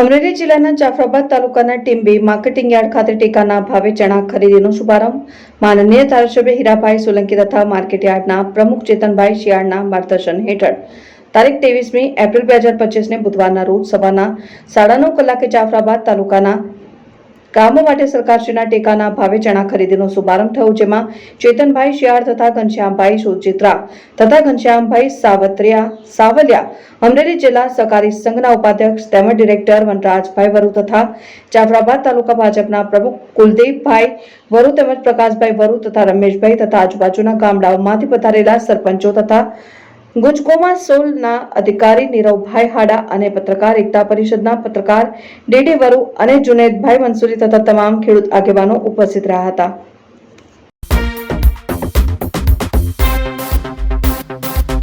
અમરેલી જિલ્લાના જાફરાબાદ તાલુકાના ટીમ્બી marketing yard ખાતે ટેકાના ભાવે ચણા ખરીદીનો શુભારંભ. માનનીય ધારાસભ્ય હીરાભાઈ સોલંકી તથા માર્કેટ યાર્ડના પ્રમુખ ચેતનભાઈ શિયાળના માર્ગદર્શન હેઠળ. તારીખ ત્રેવીસમી એપ્રિલ બે હજાર પચીસને બુધવારના રોજ સવારના સાડા નવ કલાકે જાફરાબાદ તાલુકાના ગામો માટે સરકારશ્રીના ટેકાના ભાવે ચણા ખરીદીનો શુભારંભ થયો, જેમાં ચેતનભાઈ શિયાળ તથા ઘનશ્યામભાઈ સુચિત્રા તથા ઘનશ્યામભાઈ સાવત્રિયા, સાવલિયા, અમરેલી જિલ્લા સહકારી સંઘના ઉપાધ્યક્ષ તેમજ ડિરેક્ટર વનરાજભાઈ વરુ તથા જાફરાબાદ તાલુકા ભાજપના પ્રમુખ કુલદીપભાઈ વરુ તેમજ પ્રકાશભાઈ વરુ તથા રમેશભાઈ તથા આજુબાજુના ગામડાઓમાંથી પધારેલા સરપંચો તથા ગુજકોમા સોલના અધિકારી નીરવભાઈ હાડા અને પત્રકાર એકતા પરિષદના પત્રકાર ડીડી વરુ અને જુનેદભાઈ મંસૂરી તથા તમામ ખેડૂત આગેવાનો ઉપસ્થિત રહ્યા હતા.